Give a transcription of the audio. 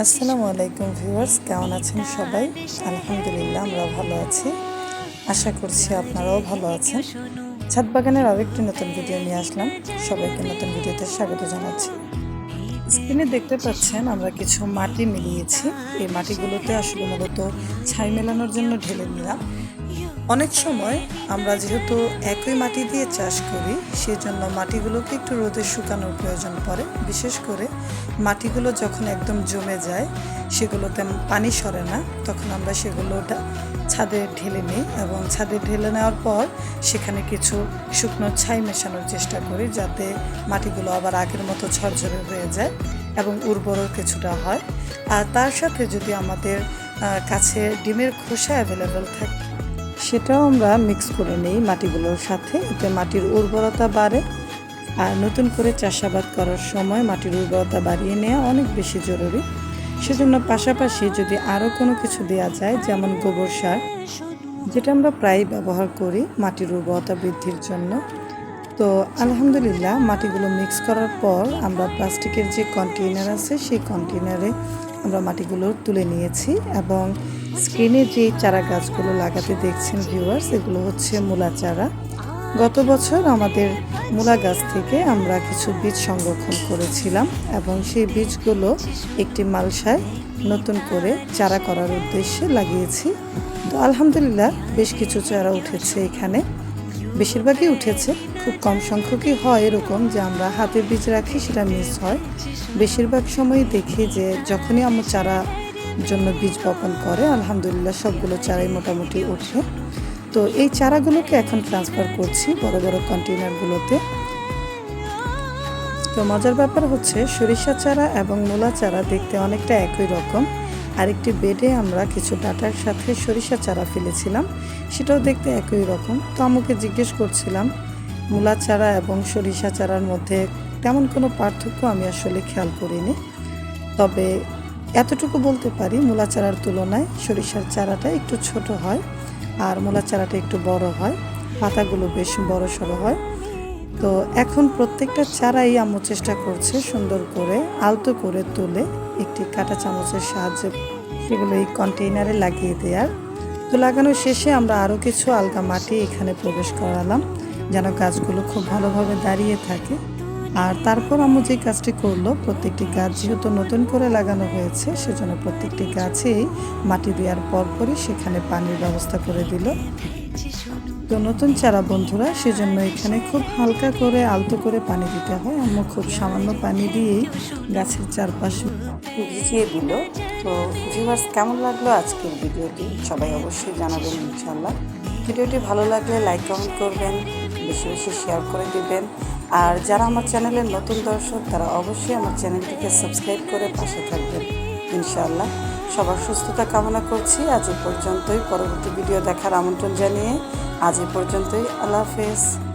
আসসালামু আলাইকুম ভিউয়ার্স, কেমন আছেন সবাই? আলহামদুলিল্লাহ, আমরা ভালো আছি। আশা করছি আপনারাও ভালো আছেন। ছাদ বাগানের আরেকটি নতুন ভিডিও নিয়ে আসলাম। সবাইকে নতুন ভিডিওতে স্বাগত জানাচ্ছি। স্ক্রিনে দেখতে পাচ্ছেন, আমরা কিছু মাটি মিলিয়েছি। এই মাটিগুলোতে আসলে মূলত ছাই মেলানোর জন্য ঢেলে নিলাম। অনেক সময় আমরা যেহেতু একই মাটি দিয়ে চাষ করি, সেজন্য মাটিগুলোকে একটু রোদে শুকানোর প্রয়োজন পড়ে। বিশেষ করে মাটিগুলো যখন একদম জমে যায়, সেগুলোতে পানি সরে না, তখন আমরা সেগুলো ছাদে ঢেলে নিই এবং ছাদে ঢেলে নেওয়ার পর সেখানে কিছু শুকনো ছাই মেশানোর চেষ্টা করি যাতে মাটিগুলো আবার আগের মতো ঝরঝরে হয়ে যায় এবং উর্বরও কিছুটা হয়। আর তার সাথে যদি আমাদের কাছে ডিমের খোসা অ্যাভেলেবেল থাকে সেটাও আমরা মিক্স করে নিই মাটিগুলোর সাথে। এতে মাটির উর্বরতা বাড়ে। আর নতুন করে চাষাবাদ করার সময় মাটির উর্বরতা বাড়িয়ে নেওয়া অনেক বেশি জরুরি। সেজন্য পাশাপাশি যদি আরও কোনো কিছু দেওয়া যায়, যেমন গোবর সার, যেটা আমরা প্রায় ব্যবহার করি মাটির উর্বরতা বৃদ্ধির জন্য। তো আলহামদুলিল্লাহ, মাটিগুলো মিক্স করার পর আমরা প্লাস্টিকের যে কন্টেইনার আছে, সেই কন্টেইনারে আমরা মাটিগুলো তুলে নিয়েছি এবং স্ক্রিনে যে চারা গাছগুলো লাগাতে দেখছেন ভিউয়ার্স এগুলো হচ্ছে মূলা চারা। গত বছর আমাদের মূলা গাছ থেকে আমরা কিছু বীজ সংরক্ষণ করেছিলাম এবং সেই বীজগুলো একটি মালসায় নতুন করে চারা করার উদ্দেশ্যে লাগিয়েছি। তো আলহামদুলিল্লাহ বেশ কিছু চারা উঠেছে এখানে। বেশিরভাগই উঠেছে, খুব কম সংখ্যকই হয় এরকম যে আমরা হাতে বীজ রাখি সেটা মিস হয়। বেশিরভাগ সময় দেখি যে যখনই আমার চারা জন্য বীজ বপন করে, আলহামদুলিল্লাহ সবগুলো চারাই মোটামুটি ওঠে তো এই চারাগুলোকে এখন ট্রান্সফার করছি বড় বড় কন্টেনারগুলোতে তো মজার ব্যাপার হচ্ছে সরিষা চারা এবং মূলা চারা দেখতে অনেকটা একই রকম। আরেকটি বেডে আমরা কিছু ডাটার সাথে সরিষা চারা ফেলেছিলাম, সেটাও দেখতে একই রকম। তো আমাকে জিজ্ঞেস করছিলাম, মূলা চারা এবং সরিষা চারার মধ্যে তেমন কোনো পার্থক্য আমি আসলে খেয়াল করিনি। তবে এতটুকু বলতে পারি মূলা চারার তুলনায় সরিষার চারাটা একটু ছোট হয় আর মূলা চারাটা একটু বড় হয়। পাতাগুলো বেশ বড় সড়ো হয়। তো এখন প্রত্যেকটা চারাই আম্মু চেষ্টা করছে সুন্দর করে, আলতো করে তুলে একটি কাঁটা চামচের সাহায্যে সেগুলো এই কন্টেইনারে লাগিয়ে দেওয়ার। তো লাগানোর শেষে আমরা আরও কিছু আলগা মাটি এখানে প্রবেশ করালাম, যেন গাছগুলো খুব ভালোভাবে দাঁড়িয়ে থাকে। আর তারপর আম্মু যে কাজটি করল, প্রত্যেকটি গাছ যেহেতু নতুন করে লাগানো হয়েছে, সেজন্য প্রত্যেকটি গাছেই মাটি দেওয়ার পরপরই সেখানে পানির ব্যবস্থা করে দিল। তো নতুন চারা বন্ধুরা, সেজন্য এখানে খুব হালকা করে আলতো করে পানি দিতে হয়। আম্মু খুব সামান্য পানি দিয়েই গাছের চারপাশে ভিজিয়ে দিল। তো ভিউয়ার্স কেমন লাগল আজকের ভিডিওটি? সবাই অবশ্যই জানাবেন ইনশাল্লাহ ভিডিওটি ভালো লাগলে লাইক কমেন্ট করবেন, বেশি বেশি শেয়ার করে দিবেন। আর যারা আমার চ্যানেলের নতুন দর্শক, তারা অবশ্যই আমার চ্যানেলটিকে সাবস্ক্রাইব করে পাশে থাকবেন। ইনশাআল্লাহ। সবার সুস্থতা কামনা করছি। আজ এ পর্যন্তই। পরবর্তী ভিডিও দেখার আমন্ত্রণ জানিয়ে আজ এ পর্যন্তই। আল্লাহ হাফেজ।